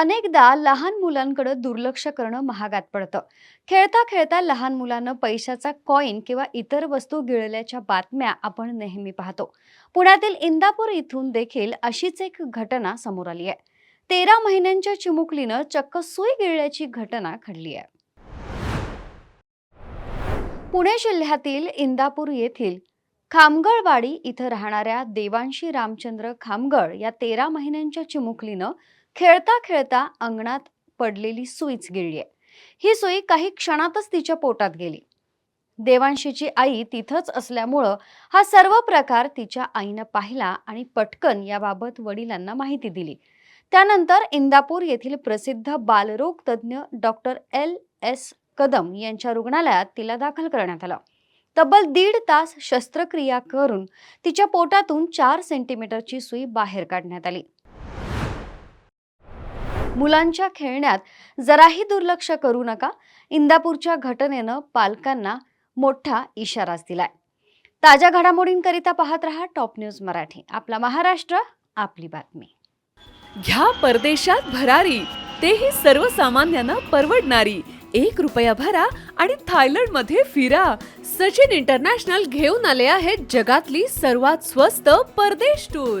अनेकदा लहान मुलांकडे दुर्लक्ष करणं महागात पडतं. खेळता खेळता लहान मुलांना पैशाचा कॉईन किंवा इतर वस्तू गिळल्याच्या बातम्या आपण नेहमी पाहतो. पुण्यातील इंदापूर इथून देखील अशीच एक घटना समोर आली आहे. तेरा महिन्यांच्या चिमुकलीनं चक्क सुई गिळल्याची घटना घडली आहे. पुणे जिल्ह्यातील इंदापूर येथील खामगळवाडी इथं राहणाऱ्या देवांशी रामचंद्र खामगळ या तेरा महिन्यांच्या चिमुकलीनं खेळता खेळता अंगणात पडलेली सुईच गिळली आहे. ही सुई काही क्षणातच तिच्या पोटात गेली. देवांशीची आई तिथंच असल्यामुळं हा सर्व प्रकार तिच्या आईनं पाहिला आणि पटकन याबाबत वडिलांना माहिती दिली. त्यानंतर इंदापूर येथील प्रसिद्ध बालरोग तज्ज्ञ डॉक्टर एल. एस. कदम यांच्या रुग्णालयात तिला दाखल करण्यात आलं. तब्बल दीड तास शस्त्रक्रिया करून तिच्या पोटातून चार सेंटीमीटरची सुई बाहेर काढण्यात आली. मुलांच्या खेळण्यात जराही दुर्लक्ष करू नका. इंदापूरच्या घटनेनं पालकांना मोठा इशाराच दिलाय. ताज्या घडामोडींकरिता पाहत रहा टॉप न्यूज मराठी. आपला महाराष्ट्र आपली बातमी. घ्या परदेशात भरारी. तेही सर्वसामान्यांना परवडणारी. एक रुपया भरा आणि थायलंडमध्ये फिरा. सचिन इंटरनॅशनल घेऊन आले आहेत जगातली सर्वात स्वस्त परदेश टूर.